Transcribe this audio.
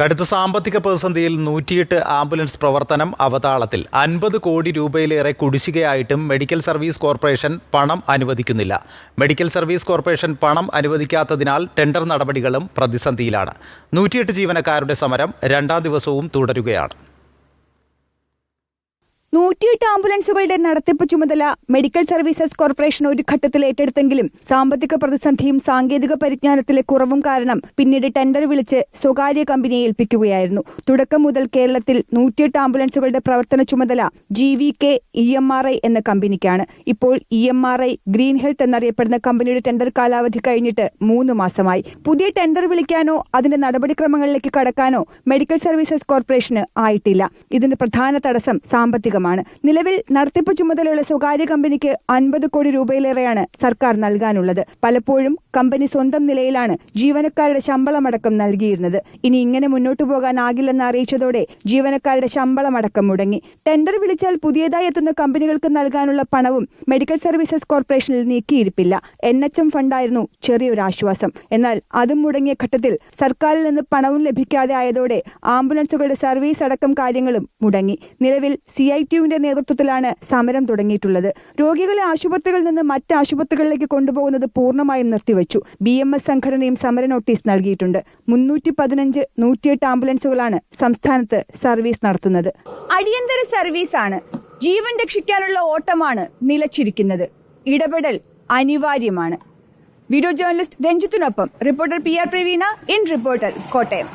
കടുത്ത സാമ്പത്തിക പ്രതിസന്ധിയിൽ നൂറ്റിയെട്ട് ആംബുലൻസ് പ്രവർത്തനം അവതാളത്തിൽ. അൻപത് കോടി രൂപയിലേറെ കുടിശ്ശികയായിട്ടും മെഡിക്കൽ സർവീസ് കോർപ്പറേഷൻ പണം അനുവദിക്കുന്നില്ല. മെഡിക്കൽ സർവീസ് കോർപ്പറേഷൻ പണം അനുവദിക്കാത്തതിനാൽ ടെൻഡർ നടപടികളും പ്രതിസന്ധിയിലാണ്. നൂറ്റിയെട്ട് ജീവനക്കാരുടെ സമരം രണ്ടാം ദിവസവും തുടരുകയാണ്. നൂറ്റിയെട്ട് ആംബുലൻസുകളുടെ നടത്തിപ്പ് ചുമതല മെഡിക്കൽ സർവീസസ് കോർപ്പറേഷൻ ഒരു ഘട്ടത്തിൽ ഏറ്റെടുത്തെങ്കിലും സാമ്പത്തിക പ്രതിസന്ധിയും സാങ്കേതിക പരിജ്ഞാനത്തിലെ കുറവും കാരണം പിന്നീട് ടെൻഡർ വിളിച്ച് സ്വകാര്യ കമ്പനിയെ ഏൽപ്പിക്കുകയായിരുന്നു. തുടക്കം മുതൽ കേരളത്തിൽ നൂറ്റിയെട്ട് ആംബുലൻസുകളുടെ പ്രവർത്തന ചുമതല G V K E M R I എന്ന കമ്പനിക്കാണ്. ഇപ്പോൾ E M R I green health എന്നറിയപ്പെടുന്ന കമ്പനിയുടെ ടെൻഡർ കാലാവധി കഴിഞ്ഞിട്ട് മൂന്ന് മാസമായി. പുതിയ ടെൻഡർ വിളിക്കാനോ അതിന്റെ നടപടിക്രമങ്ങളിലേക്ക് കടക്കാനോ മെഡിക്കൽ സർവീസസ് കോർപ്പറേഷന് ആയിട്ടില്ല. ഇതിന്റെ പ്രധാന തടസ്സം സാമ്പത്തികമാണ്. നിലവിൽ നടത്തിപ്പ് ചുമതലയുള്ള സ്വകാര്യ കമ്പനിക്ക് അൻപത് കോടി രൂപയിലേറെയാണ് സർക്കാർ നൽകാനുള്ളത്. പലപ്പോഴും കമ്പനി സ്വന്തം നിലയിലാണ് ജീവനക്കാരുടെ ശമ്പളമടക്കം നൽകിയിരുന്നത്. ഇനി ഇങ്ങനെ മുന്നോട്ടു പോകാനാകില്ലെന്ന് അറിയിച്ചതോടെ ജീവനക്കാരുടെ ശമ്പളമടക്കം മുടങ്ങി. ടെൻഡർ വിളിച്ചാൽ പുതിയതായി എത്തുന്ന കമ്പനികൾക്ക് നൽകാനുള്ള പണവും മെഡിക്കൽ സർവീസസ് കോർപ്പറേഷനിൽ നീക്കിയിരിപ്പില്ല. എൻ എച്ച് എം ഫണ്ടായിരുന്നു ചെറിയൊരു ആശ്വാസം. എന്നാൽ അതും മുടങ്ങിയ ഘട്ടത്തിൽ സർക്കാരിൽ നിന്ന് പണവും ലഭിക്കാതെ ആയതോടെ ആംബുലൻസുകളുടെ സർവീസ് അടക്കം കാര്യങ്ങളും മുടങ്ങി. നിലവിൽ സി ഐ ടിയുവിന്റെ നേതൃത്വത്തിലാണ് സമരം തുടങ്ങിയിട്ടുള്ളത്. രോഗികളെ ആശുപത്രികളിൽ നിന്ന് മറ്റ് ആശുപത്രികളിലേക്ക് കൊണ്ടുപോകുന്നത് പൂർണമായും നിർത്തിവച്ചു. ബി എം എസ് സംഘടനയും സമര നോട്ടീസ് നൽകിയിട്ടുണ്ട്. മുന്നൂറ്റി പതിനഞ്ച് നൂറ്റിയെട്ട് ആംബുലൻസുകളാണ് സംസ്ഥാനത്ത് സർവീസ് നടത്തുന്നത്. അടിയന്തര സർവീസാണ്. ജീവൻ രക്ഷിക്കാനുള്ള ഓട്ടമാണ് നിലച്ചിരിക്കുന്നത്. ഇടപെടൽ അനിവാര്യമാണ്. Video journalist രഞ്ജിത്തിനൊപ്പം reporter P R Praveena in reporter Kottayam.